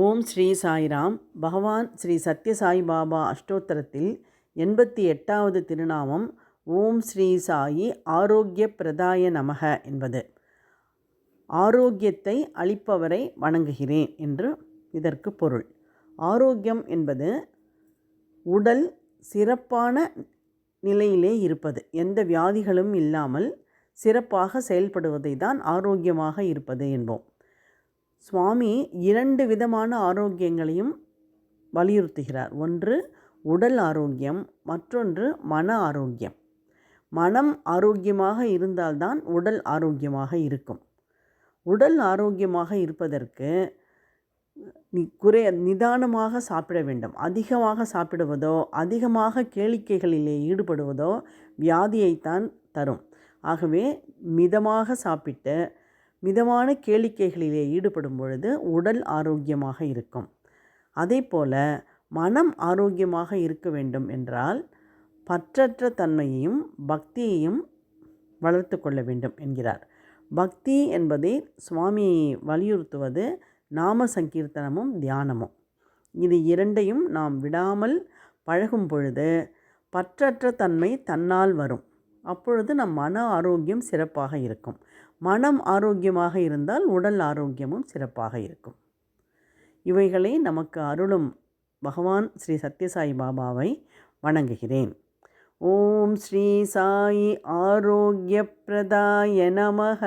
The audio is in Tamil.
ஓம் ஸ்ரீ சாய்ராம். பகவான் ஸ்ரீ சத்யசாய் பாபா அஷ்டோத்தரத்தில் எண்பத்தி எட்டாவது திருநாமம் ஓம் ஸ்ரீ சாயி ஆரோக்கிய பிரதாய நமக என்பது. ஆரோக்கியத்தை அளிப்பவரை வணங்குகிறேன் என்று இதற்கு பொருள். ஆரோக்கியம் என்பது உடல் சிறப்பான நிலையிலே இருப்பது. எந்த வியாதிகளும் இல்லாமல் சிறப்பாக செயல்படுவதை தான் ஆரோக்கியமாக இருப்பது என்போம். சுவாமி இரண்டு விதமான ஆரோக்கியங்களையும் வலியுறுத்துகிறார். ஒன்று உடல் ஆரோக்கியம் மற்றொன்று மன ஆரோக்கியம். மனம் ஆரோக்கியமாக இருந்தால்தான் உடல் ஆரோக்கியமாக இருக்கும். உடல் ஆரோக்கியமாக இருப்பதற்கு குறை நிதானமாக சாப்பிட வேண்டும். அதிகமாக சாப்பிடுவதோ அதிகமாக கேளிக்கைகளிலே ஈடுபடுவதோ வியாதியைத்தான் தரும். ஆகவே மிதமாக சாப்பிட்டு மிதமான கேளிக்கைகளிலே ஈடுபடும் பொழுது உடல் ஆரோக்கியமாக இருக்கும். அதே போல் மனம் ஆரோக்கியமாக இருக்க வேண்டும் என்றால் பற்றற்ற தன்மையையும் பக்தியையும் வளர்த்து கொள்ள வேண்டும் என்கிறார். பக்தி என்பதை சுவாமி வலியுறுத்துவது நாம சங்கீர்த்தனமும் தியானமும். இது இரண்டையும் நாம் விடாமல் பழகும் பொழுது பற்றற்ற தன்மை தன்னால் வரும். அப்பொழுது நம் மன ஆரோக்கியம் சிறப்பாக இருக்கும். மனம் ஆரோக்கியமாக இருந்தால் உடல் ஆரோக்கியமும் சிறப்பாக இருக்கும். இவைகளை நமக்கு அருளும் பகவான் ஸ்ரீ சத்யசாய் பாபாவை வணங்குகிறேன். ஓம் ஸ்ரீ சாயி ஆரோக்கிய பிரதாய நமக.